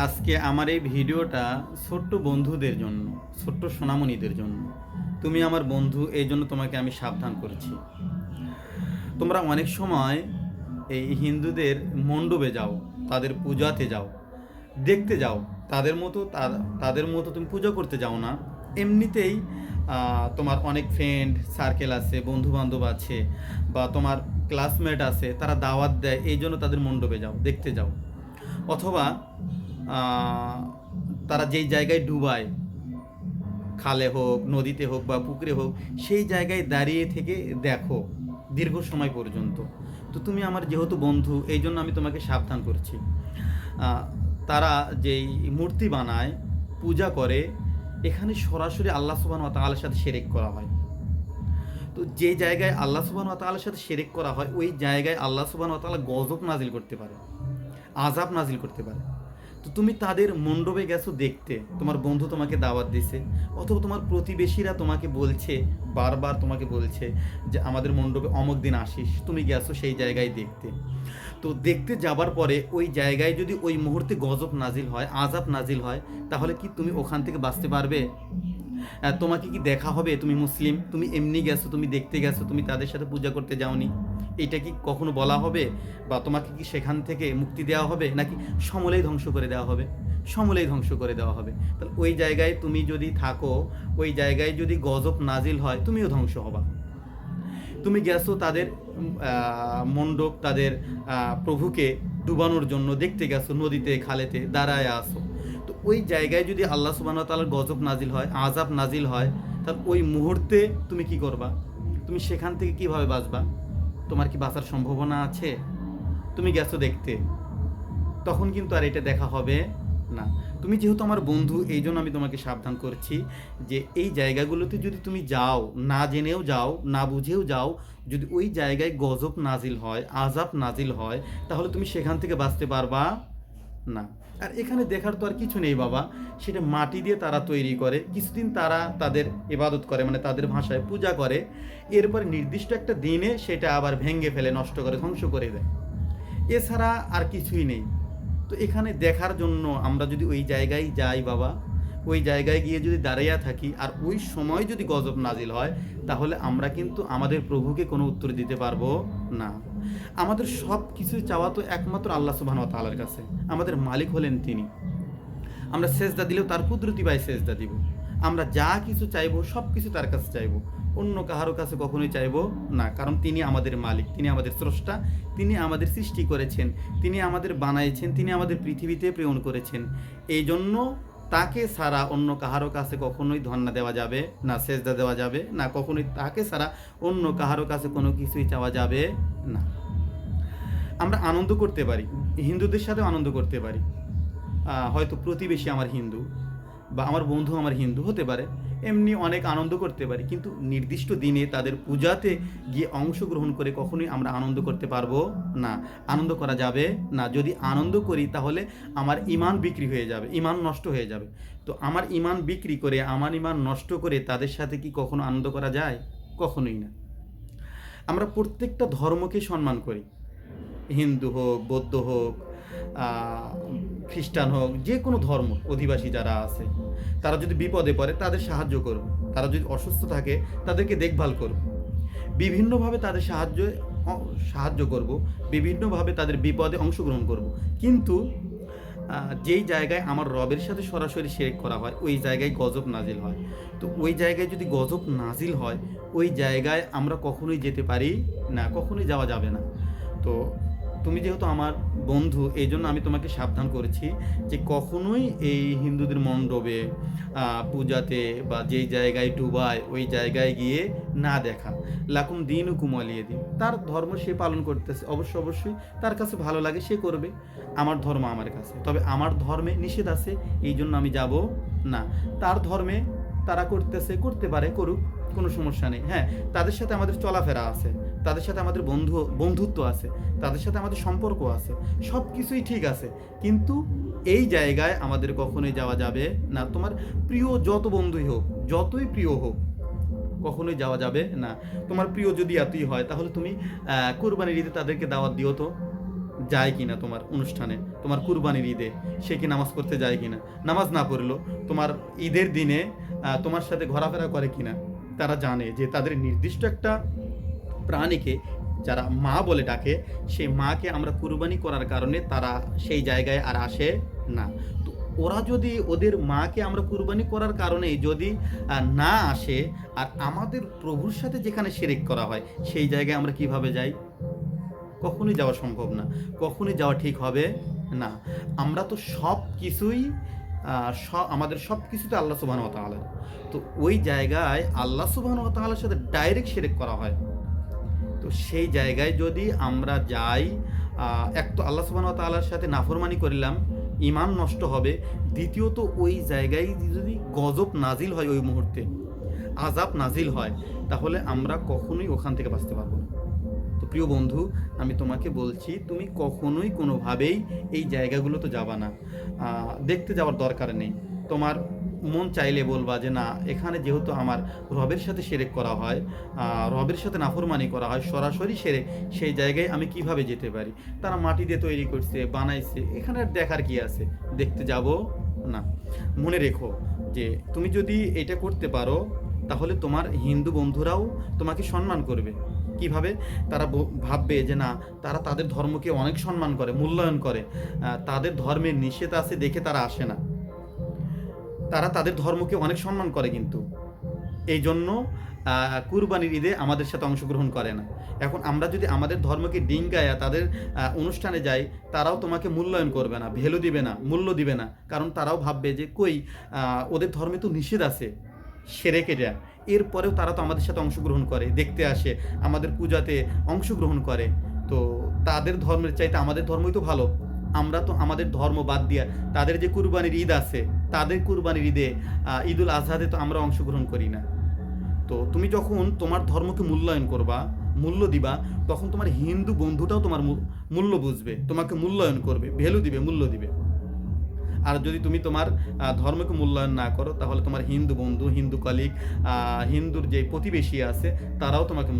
আজকে আমার এই ভিডিওটা ছোট্ট বন্ধুদের জন্য, ছোট্ট সোনামণিদের জন্য। তুমি আমার বন্ধু, এই জন্য তোমাকে আমি সাবধান করেছি। তোমরা অনেক সময় এই হিন্দুদের মণ্ডপে যাও, তাদের পূজাতে যাও, দেখতে যাও, তাদের মতো তাদের মতো তুমি পুজো করতে যাও না। এমনিতেই তোমার অনেক ফ্রেন্ড সার্কেল আছে বন্ধু বান্ধব আছে, বা তোমার ক্লাসমেট আছে, তারা দাওয়াত দেয়, এই জন্য তাদের মণ্ডপে যাও, দেখতে যাও। অথবা তারা যেই জায়গায় ডুবায়, খালে হোক, নদীতে হোক বা পুকুরে হোক, সেই জায়গায় দাঁড়িয়ে থেকে দেখো, দীর্ঘ সময় পর্যন্ত। তো তুমি আমার যেহেতু বন্ধু, এই জন্য আমি তোমাকে সাবধান করছি। তারা যেই মূর্তি বানায়, পূজা করে, এখানে সরাসরি আল্লাহ সুবাহ তাআলার সাথে সেরেক করা হয়। তো যে জায়গায় আল্লাহ সুবাহ তাআলার সাথে সেরেক করা হয়, ওই জায়গায় আল্লাহ সুবাহ তাআলা গজব নাজিল করতে পারে আজাব নাজিল করতে পারে। তো তুমি তাদের মণ্ডপে গেছো দেখতে। তোমার বন্ধু তোমাকে দাওয়াত দিছে। অথবা তোমার প্রতিবেশীরা তোমাকে বলছে, বারবার তোমাকে বলছে যে, আমাদের মণ্ডপে অমুক দিন আসিস। তুমি গেছো সেই জায়গায় দেখতে। তো দেখতে যাবার পরে ওই জায়গায় যদি ওই মুহূর্তে গজব নাজিল হয় আজাব নাজিল হয়, তাহলে কি তুমি ওখান থেকে বাঁচতে পারবে? তোমাকে কি দেখা হবে? তুমি মুসলিম? তুমি এমনি গেছো, তুমি দেখতে গেছো, তুমি তাদের সাথে পূজা করতে যাওনি? এটা কি কখনো বলা হবে? বা তোমাকে কি সেখান থেকে মুক্তি দেওয়া হবে? নাকি সমলেই ধ্বংস করে দেওয়া হবে? সমলেই ধ্বংস করে দেওয়া হবে। তাহলে ওই জায়গায় তুমি যদি থাকো, ওই জায়গায় যদি গজব নাজিল হয়, তুমিও ধ্বংস হবা। তুমি গেছো তাদের মণ্ডপ, তাদের প্রভুকে ডুবানোর জন্য দেখতে গেছো, নদীতে, খালেতে, দাঁড়ায় আসো তো ওই জায়গায় যদি আল্লাহ সুবাহ তালার গজব নাজিল হয় আজাব নাজিল হয়, তাহলে ওই মুহূর্তে তুমি কি করবা? তুমি সেখান থেকে কীভাবে বাঁচবা? তোমার কি বাঁচার সম্ভাবনা আছে? তুমি গেছো দেখতে। তখন কিন্তু আর এটা দেখা হবে না। তুমি যেহেতু আমার বন্ধু এই জন্য আমি তোমাকে সাবধান করছি যে এই জায়গাগুলোতে যদি তুমি যাও, না জেনেও যাও, না বুঝেও যাও, যদি ওই জায়গায় গজব নাজিল হয় আজাব নাজিল হয়, তাহলে তুমি সেখান থেকে বাঁচতে পারবা না। আর এখানে দেখার তো আর কিছু নেই বাবা। সেটা মাটি দিয়ে তারা তৈরি করে, কিছুদিন তারা তাদের ইবাদত করে মানে তাদের ভাষায় পূজা করে। এরপরে নির্দিষ্ট একটা দিনে সেটা আবার ভেঙে ফেলে, নষ্ট করে, ধ্বংস করে দেয়। এছাড়া আর কিছুই নেই। তো এখানে দেখার জন্য আমরা যদি ওই জায়গায় যাই বাবা ওই জায়গায় গিয়ে যদি দাঁড়াইয়া থাকি আর ওই সময় যদি গজব নাজিল হয়, তাহলে আমরা কিন্তু আমাদের প্রভুকে কোনো উত্তর দিতে পারব না। আমাদের সব কিছু চাওয়া তো একমাত্র আল্লাহ সুবাহ তালার কাছে। আমাদের মালিক হলেন তিনি। আমরা সেজদা দিলেও তার কুদরতি পায় সেজদা দিব। আমরা যা কিছু চাইব সব কিছু তার কাছে চাইব। অন্য কাহারও কাছে কখনোই চাইব না, কারণ তিনি আমাদের মালিক, তিনি আমাদের স্রষ্টা, তিনি আমাদের সৃষ্টি করেছেন, তিনি আমাদের বানাইছেন, তিনি আমাদের পৃথিবীতে প্রেরণ করেছেন। এই জন্য তাকে ছাড়া অন্য কাহারও কাছে কখনোই ধন্না দেওয়া যাবে না, সেজদা দেওয়া যাবে না, কখনোই তাকে ছাড়া অন্য কাহারও কাছে কোনো কিছুই চাওয়া যাবে না। আমরা আনন্দ করতে পারি, হিন্দুদের সাথেও আনন্দ করতে পারি। হয়তো প্রতিবেশী আমার হিন্দু বা আমার বন্ধু আমার হিন্দু হতে পারে এমনি অনেক আনন্দ করতে পারি, কিন্তু নির্দিষ্ট দিনে তাদের পূজাতে গিয়ে অংশগ্রহণ করে কখনোই আমরা আনন্দ করতে পারব না। আনন্দ করা যাবে না। যদি আনন্দ করি, তাহলে আমার ইমান বিক্রি হয়ে যাবে ইমান নষ্ট হয়ে যাবে। তো আমার ইমান বিক্রি করে, আমার ইমান নষ্ট করে তাদের সাথে কি কখনো আনন্দ করা যায়? কখনোই না। আমরা প্রত্যেকটা ধর্মকে সম্মান করি। হিন্দু হোক, বৌদ্ধ হোক খ্রিস্টান হোক, যে কোনো ধর্ম, অধিবাসী যারা আছে, তারা যদি বিপদে পড়ে, তাদের সাহায্য করব তারা যদি অসুস্থ থাকে, তাদেরকে দেখভাল করব বিভিন্নভাবে তাদের সাহায্য সাহায্য করব, বিভিন্নভাবে তাদের বিপদে অংশগ্রহণ করব। কিন্তু যেই জায়গায় আমার রবের সাথে সরাসরি শেরেক করা হয়, ওই জায়গায় গজব নাজিল হয়। তো ওই জায়গায় যদি গজব নাজিল হয়, ওই জায়গায় আমরা কখনোই যেতে পারি না, কখনোই যাওয়া যাবে না। তো তুমি যেহেতু আমার বন্ধু এই জন্য আমি তোমাকে সাবধান করেছি যে কখনোই এই হিন্দুদের মণ্ডপে পূজাতে বা যেই জায়গায় ডুবায়, ওই জায়গায় গিয়ে না দেখা। লাকুম দিন কুমালিয়ে দিন। তার ধর্ম সে পালন করতেছে। অবশ্য অবশ্যই তার কাছে ভালো লাগে, সে করবে। আমার ধর্ম আমার কাছে। তবে আমার ধর্মে নিষেধ আছে এই জন্য আমি যাব না। তার ধর্মে তারা করতেছে, করতে পারে, করুক। কোনো সমস্যা নেই। হ্যাঁ তাদের সাথে আমাদের চলাফেরা আছে, তাদের সাথে আমাদের বন্ধু, বন্ধুত্ব আছে, তাদের সাথে আমাদের সম্পর্ক আছে সব কিছুই ঠিক আছে। কিন্তু এই জায়গায় আমাদের কখনোই যাওয়া যাবে না। তোমার প্রিয় যত বন্ধুই হোক, যতই প্রিয় হোক, কখনোই যাওয়া যাবে না। তোমার প্রিয় যদি এতই হয়, তাহলে তুমি কোরবানির ঈদে তাদেরকে দাওয়াত দিও তো? যায় কিনা তোমার অনুষ্ঠানে? তোমার কুরবানির ঈদে সে কি নামাজ পড়তে যায় কিনা? নামাজ না পড়ল তোমার ঈদের দিনে তোমার সাথে ঘোরাফেরা করে কিনা? তারা জানে যে তাদের নির্দিষ্ট একটা প্রাণীকে যারা মা বলে ডাকে, সেই মাকে আমরা কুরবানি করার কারণে তারা সেই জায়গায় আর আসে না। তো ওরা যদি ওদের মাকে আমরা কুরবানি করার কারণে যদি না আসে, আর আমাদের প্রভুর সাথে যেখানে শিরিক করা হয়, সেই জায়গায় আমরা কীভাবে যাই? কখনোই যাওয়া সম্ভব না। কখনোই যাওয়া ঠিক হবে না। আমরা তো সব কিছুই আমাদের সব কিছুতে আল্লাহ সুবাহ তাআলা। তো ওই জায়গায় আল্লাহ সুবাহ তাআলার সাথে ডাইরেক্ট শিরিক করা হয়। তো সেই জায়গায় যদি আমরা যাই এক তো আল্লাহ সুবাহ তাআলার সাথে নাফরমানি করলাম ইমান নষ্ট হবে। দ্বিতীয়ত ওই জায়গায় যদি গজব নাজিল হয় ওই মুহূর্তে আজাব নাজিল হয়, তাহলে আমরা কখনোই ওখান থেকে বাঁচতে পারব না। তো প্রিয় বন্ধু, আমি তোমাকে বলছি, তুমি কখনোই কোনোভাবেই এই জায়গাগুলো তো যাবা না। দেখতে যাওয়ার দরকার নেই। তোমার মন চাইলে বলবা যে, না, এখানে যেহেতু আমার রবের সাথে সেরেক করা হয় রবের সাথে নাফরমানি করা হয়, সরাসরি সেরে সেই জায়গায় আমি কীভাবে যেতে পারি? তারা মাটি দিয়ে তৈরি করছে, বানাইছে, এখানে দেখার কি আছে? দেখতে যাব? না। মনে রেখো যে, তুমি যদি এটা করতে পারো, তাহলে তোমার হিন্দু বন্ধুরাও তোমাকে সম্মান করবে। কীভাবে তারা ভাববে যে না, তারা তাদের ধর্মকে অনেক সম্মান করে, মূল্যায়ন করে। তাদের ধর্মের নিষেধ আছে দেখে তারা আসে না। তারা তাদের ধর্মকে অনেক সম্মান করে কিন্তু। এই জন্য কুরবানির ঈদে আমাদের সাথে অংশগ্রহণ করে না। এখন আমরা যদি আমাদের ধর্মকে ডিঙ্গায়া তাদের অনুষ্ঠানে যাই, তারাও তোমাকে মূল্যায়ন করবে না, ভ্যালু দিবে না, মূল্য দিবে না। কারণ তারাও ভাববে যে কই ওদের ধর্মে তো নিষেধ আছে, সেরে কেটে। এরপরেও তারা তো আমাদের সাথে অংশগ্রহণ করে, দেখতে আসে, আমাদের পূজাতে অংশগ্রহণ করে। তো তাদের ধর্মের চাইতে আমাদের ধর্মই তো ভালো। আমরা তো আমাদের ধর্ম বাদ দিয়া তাদের যে কুরবানির ঈদ আছে, তাদের কুরবানির ঈদে ঈদুল আজহাতে তো আমরা অংশগ্রহণ করি না। তো তুমি যখন তোমার ধর্মকে মূল্যায়ন করবা, মূল্য দিবা, তখন তোমার হিন্দু বন্ধুটাও তোমার মূল্য বুঝবে, তোমাকে মূল্যায়ন করবে, ভ্যালু দিবে, মূল্য দিবে। আর যদি তুমি তোমার ধর্মকে মূল্যায়ন না করো, তাহলে তোমার হিন্দু বন্ধু, হিন্দু কলিগ হিন্দুর যে প্রতিবেশী আছে, তারাও তোমাকে